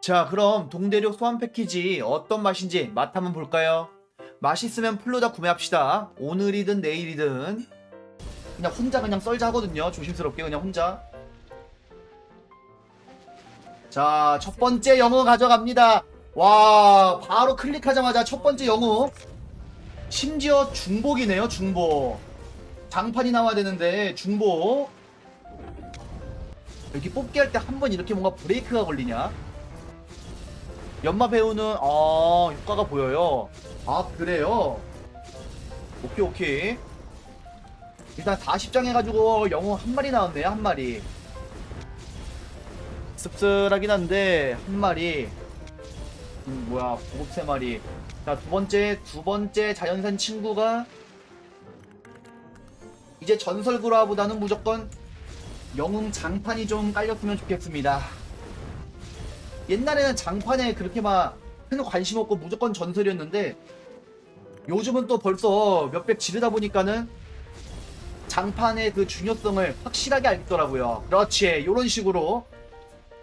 자, 그럼 동대륙 소환 패키지 어떤 맛인지 맛 한번 볼까요? 맛있으면 풀로 다 구매합시다. 오늘이든 내일이든 그냥 혼자 그냥 썰자 하거든요. 조심스럽게 그냥 혼자. 자, 첫 번째 영웅 가져갑니다. 와, 바로 클릭하자마자 첫 번째 영웅. 심지어 중복이네요, 중복. 장판이 나와야 되는데 중복. 여기 뽑기 할 때 한 번 이렇게 뭔가 브레이크가 걸리냐? 연마 배우는 아 효과가 보여요. 아 그래요? 오케이 오케이. 일단 40장 해가지고 영웅 한 마리 나왔네요 한 마리. 씁쓸하긴 한데 한 마리. 음, 뭐야 보급 세 마리. 자두 번째 두 번째 자연산 친구가 이제 전설 구라보다는 무조건 영웅 장판이 좀 깔렸으면 좋겠습니다. 옛날에는 장판에 그렇게 막 큰 관심 없고 무조건 전설이었는데 요즘은 또 벌써 몇백 지르다 보니까는 장판의 그 중요성을 확실하게 알겠더라고요. 그렇지. 요런 식으로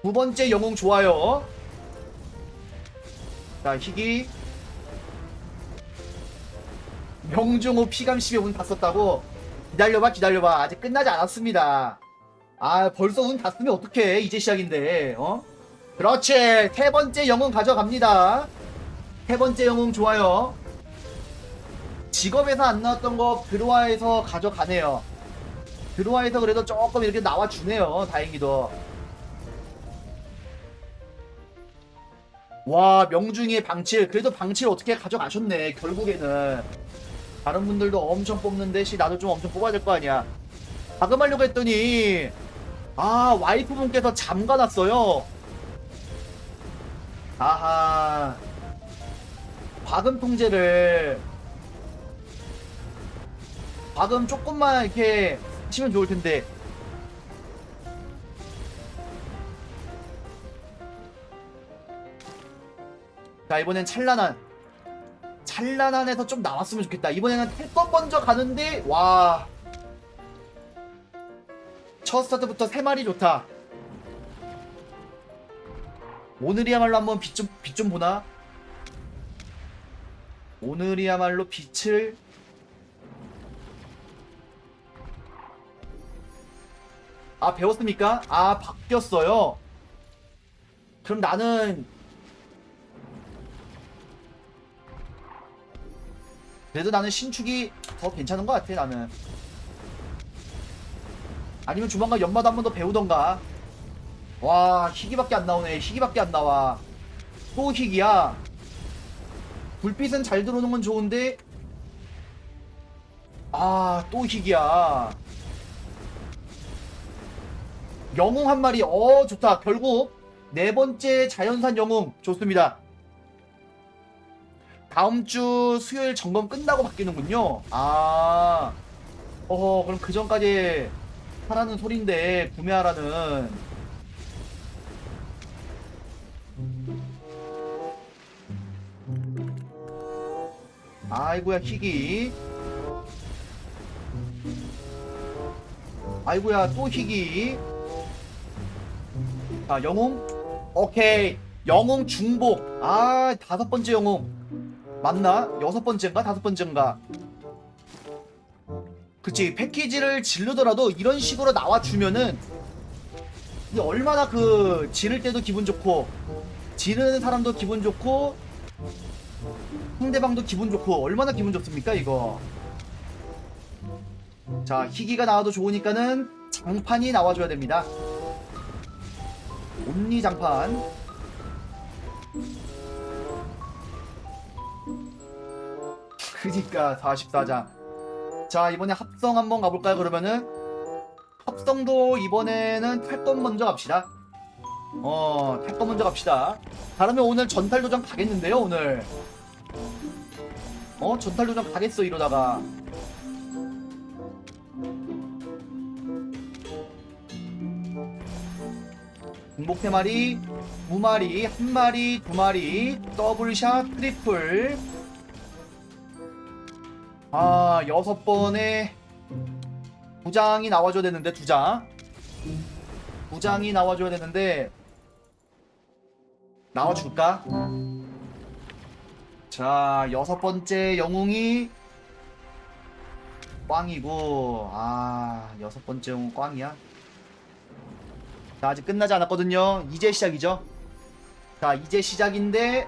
두 번째 영웅 좋아요. 자, 희귀 명중호 피감심에 운 다 썼다고 기다려봐 기다려봐 아직 끝나지 않았습니다. 아 벌써 운 다 쓰면 어떡해 이제 시작인데 어? 그렇지. 세 번째 영웅 가져갑니다. 세 번째 영웅 좋아요. 직업에서 안 나왔던 거 드로아에서 가져가네요. 드로아에서 그래도 조금 이렇게 나와주네요. 다행히도. 와 명중이의 방칠. 그래도 방칠 어떻게 가져가셨네 결국에는. 다른 분들도 엄청 뽑는데 씨 나도 좀 엄청 뽑아야 될 거 아니야. 가금하려고 했더니 아 와이프분께서 잠가놨어요 아하. 과금 통제를 과금 조금만 이렇게 하시면 좋을 텐데. 자 이번엔 찬란한 찬란한에서 좀 나왔으면 좋겠다. 이번에는 탈것 먼저 가는데 와. 첫 스타트부터 세 마리 좋다. 오늘이야말로 한번 빛 좀 빛 좀 보나? 오늘이야말로 빛을 아 배웠습니까? 아 바뀌었어요. 그럼 나는 그래도 나는 신축이 더 괜찮은 것 같아 나는. 아니면 조만간 연마도 한 번 더 배우던가. 와, 희귀밖에 안 나오네. 희귀밖에 안 나와. 또 희귀야. 불빛은 잘 들어오는 건 좋은데, 아, 또 희귀야. 영웅 한 마리, 어, 좋다. 결국, 네 번째 자연산 영웅, 좋습니다. 다음 주 수요일 점검 끝나고 바뀌는군요. 아, 어허, 그럼 그 전까지 하라는 소린데 구매하라는 아이고야 희귀. 아이고야 또 희귀. 자 영웅? 오케이. 영웅 중복. 아 다섯 번째 영웅. 맞나? 여섯 번째인가? 다섯 번째인가? 그치 패키지를 질르더라도 이런 식으로 나와주면은 얼마나 그 지를 때도 기분 좋고 지르는 사람도 기분 좋고 상대방도 기분 좋고 얼마나 기분 좋습니까 이거? 자 희귀가 나와도 좋으니까는 장판이 나와줘야 됩니다. 온리 장판. 그니까 44장. 자 이번에 합성 한번 가볼까요 그러면은? 합성도 이번에는 탈것 먼저 갑시다. 어 탈것 먼저 갑시다. 다르면 오늘 전탈도전 가겠는데요 오늘 어 전탈 도전 가겠어 이러다가. 공복 3마리 두 마리 한 마리 두 마리 더블샷 트리플. 아 여섯 번에 두 장이 나와줘야 되는데 두 장 두 장이 나와줘야 되는데 나와줄까? 자 여섯 번째 영웅이 꽝이고 아 여섯 번째 영웅 꽝이야? 자 아직 끝나지 않았거든요. 이제 시작이죠. 자 이제 시작인데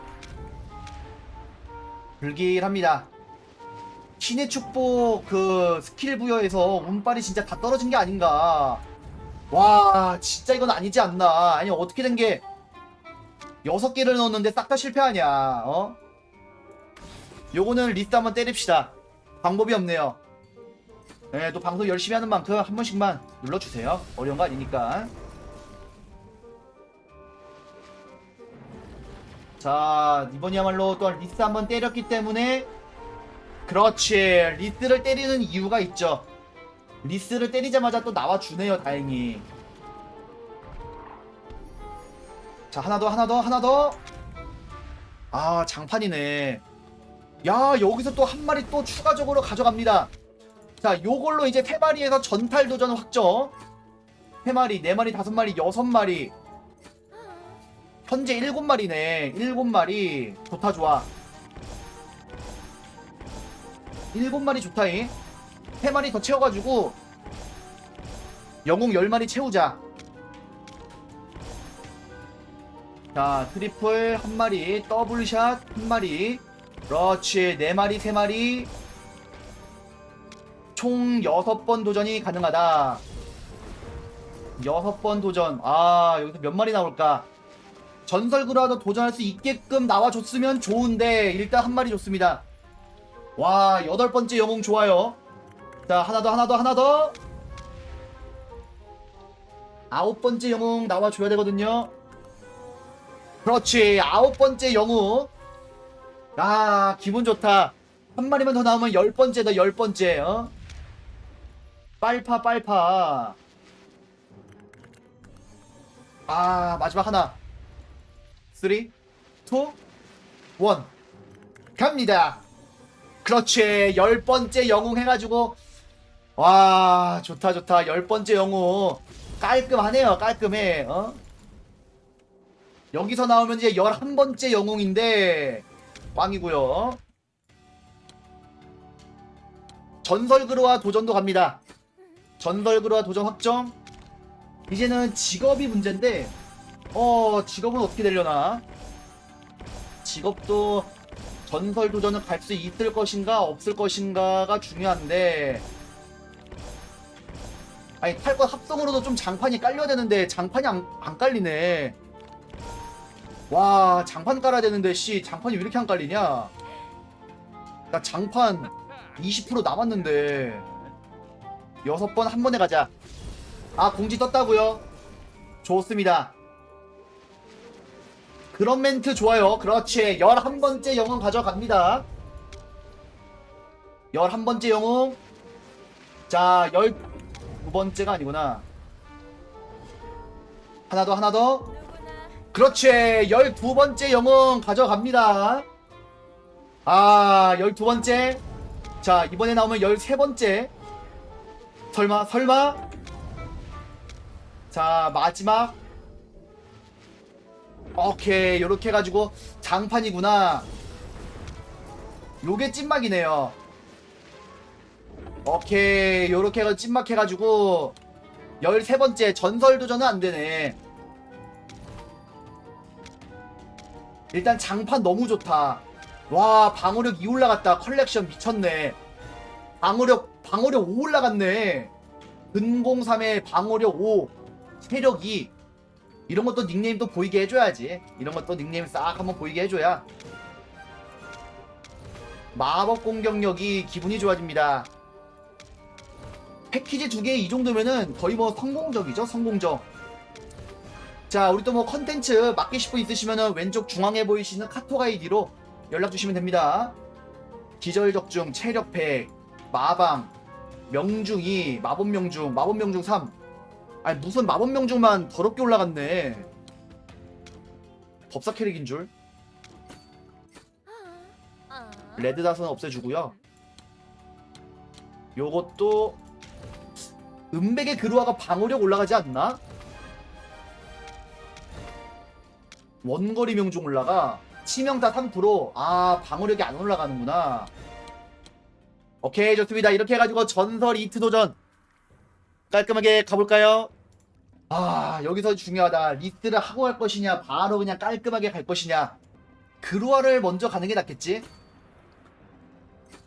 불길합니다. 신의 축복 그 스킬 부여에서 운빨이 진짜 다 떨어진 게 아닌가. 와 진짜 이건 아니지 않나. 아니 어떻게 된 게 여섯 개를 넣었는데 싹 다 실패하냐 어? 요거는 리스트 한번 때립시다. 방법이 없네요. 네, 또 방송 열심히 하는 만큼 한 번씩만 눌러주세요. 어려운 거 아니니까. 자 이번이야말로 또한 리스트 한번 때렸기 때문에 그렇지. 리스를 때리는 이유가 있죠. 리스를 때리자마자 또 나와주네요 다행히. 자 하나 더 하나 더 하나 더 아 장판이네 야 여기서 또 한 마리 또 추가적으로 가져갑니다. 자 요걸로 이제 세 마리에서 전탈 도전 확정. 세 마리 네 마리 다섯 마리 여섯 마리. 현재 일곱 마리네. 일곱 마리. 좋다 좋아. 일곱 마리 좋다잉. 세 마리 더 채워가지고 영웅 열 마리 채우자. 자 트리플 한 마리 더블샷 한 마리 그렇지. 네 마리 세 마리. 총 여섯 번 도전이 가능하다. 여섯 번 도전. 아 여기서 몇 마리 나올까? 전설그라도 도전할 수 있게끔 나와줬으면 좋은데 일단 한 마리 좋습니다. 와 여덟 번째 영웅 좋아요. 자 하나 더 하나 더 하나 더. 아홉 번째 영웅 나와줘야 되거든요. 그렇지. 아홉 번째 영웅 아 기분 좋다. 한 마리만 더 나오면 열 번째다 열 번째 어? 빨파 빨파. 아 마지막 하나. 3 2 1 갑니다. 그렇지. 열 번째 영웅 해가지고. 와 좋다 좋다. 열 번째 영웅. 깔끔하네요 깔끔해 어? 여기서 나오면 이제 열한 번째 영웅인데 꽝이고요. 전설그루와 도전도 갑니다. 전설그루와 도전 확정. 이제는 직업이 문제인데 어 직업은 어떻게 되려나? 직업도 전설 도전은 갈수 있을 것인가 없을 것인가가 중요한데 아니 탈것 합성으로도 좀 장판이 깔려야 되는데 장판이 안, 안 깔리네 와 장판 깔아야 되는데 씨 장판이 왜 이렇게 안 깔리냐? 나 장판 20% 남았는데 여섯 번 한 번에 가자. 아 공지 떴다고요? 좋습니다. 그런 멘트 좋아요. 그렇지. 11번째 영웅 가져갑니다. 11번째 영웅. 자 12번째가 아니구나. 하나 더 하나 더 그렇지. 12번째 영웅 가져갑니다. 아 12번째. 자 이번에 나오면 13번째. 설마 설마? 자 마지막. 오케이 요렇게 해가지고 장판이구나. 요게 찐막이네요. 오케이 요렇게 해가지고 찐막 해가지고 13번째 전설도전은 안되네 일단 장판 너무 좋다. 와 방어력 2 올라갔다. 컬렉션 미쳤네. 방어력 방어력 5 올라갔네. 근공 3에 방어력 5 체력 2 이런 것도 닉네임도 보이게 해줘야지. 이런 것도 닉네임 싹 한번 보이게 해줘야. 마법 공격력이 기분이 좋아집니다. 패키지 두 개 이 정도면은 거의 뭐 성공적이죠 성공적 자 우리 또 뭐 컨텐츠 맡기실 분 있으시면은 왼쪽 중앙에 보이시는 카톡 아이디로 연락 주시면 됩니다 기절적중 체력 100 마방 명중 2 마법 명중 마법 명중 3 아니 무슨 마법 명중만 더럽게 올라갔네 법사 캐릭인 줄 아. 레드닷은 없애주고요 요것도 은백의 그루아가 방어력 올라가지 않나? 원거리 명중 올라가 치명타 3%아 방어력이 안 올라가는구나 오케이 좋습니다 이렇게 해가지고 전설 이트 도전 깔끔하게 가볼까요? 아 여기서 중요하다 리스를 하고 갈 것이냐 바로 그냥 깔끔하게 갈 것이냐 그루아를 먼저 가는 게 낫겠지?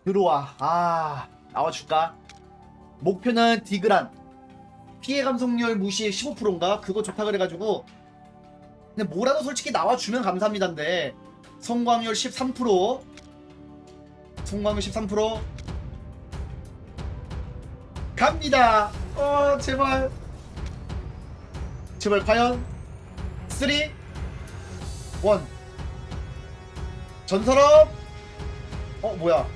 그루아 아 나와줄까? 목표는 디그란 피해 감속률 무시 15%인가? 그거 좋다 그래가지고 근데 뭐라도 솔직히 나와주면 감사합니다인데. 성광률 13% 성광률 13% 갑니다. 어 제발. 제발 과연. 3 1 전설업. 어 뭐야.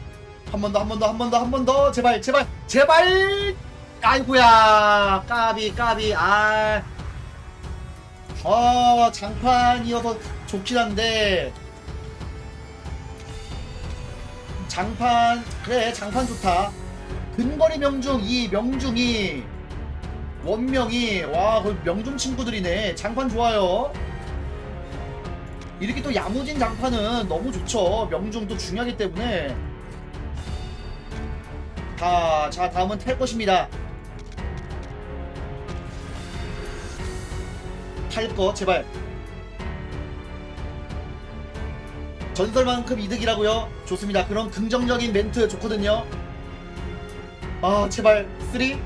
한 번 더 한 번 더 한 번 더 한 번 더. 제발 제발 제발. 아이고야. 까비 까비. 아 어, 장판이어서 좋긴 한데. 장판 그래 장판 좋다. 근거리 명중 이 명중이 원명이 와 거의 명중 친구들이네. 장판 좋아요. 이렇게 또 야무진 장판은 너무 좋죠. 명중도 중요하기 때문에. 자, 자 다음은 탈 것입니다 탈거 제발. 전설만큼 이득이라고요? 좋습니다. 그런 긍정적인 멘트 좋거든요. 아 제발. 3 2 1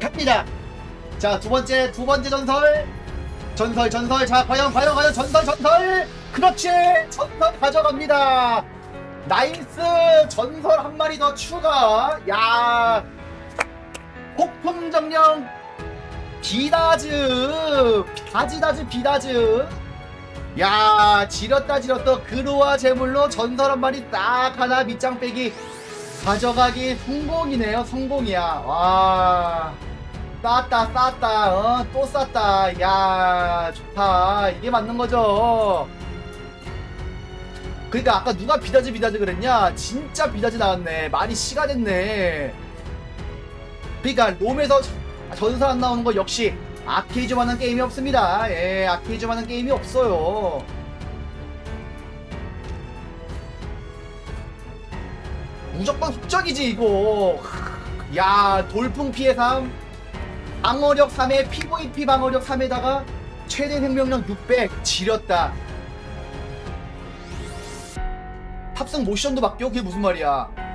갑니다. 자 두번째 두번째 전설. 전설 전설. 자 과연 과연 과연. 전설 전설. 그렇지. 전설 가져갑니다. 나이스. 전설 한 마리 더 추가. 야 폭풍 정령. 비다즈. 다지다즈 비다즈. 야 지렸다 지렸다 그루와 제물로 전설 한 마리 딱 하나 밑장 빼기. 가져가기 성공이네요 성공이야. 와. 쌌다 쌌다. 어 또 쌌다. 야 좋다. 이게 맞는 거죠. 그러니까 아까 누가 비다즈 비다즈 그랬냐? 진짜 비다즈 나왔네. 많이 시가 됐네 그러니까 롬에서 전설 안 나오는 거 역시 아케이즈만한 게임이 없습니다. 예 아케이즈만한 게임이 없어요. 무조건 흑적이지 이거. 야 돌풍 피해 3 방어력 3에 PVP 방어력 3에다가 최대 생명력 600 지렸다. 탑승 모션도 바뀌어? 그게 무슨 말이야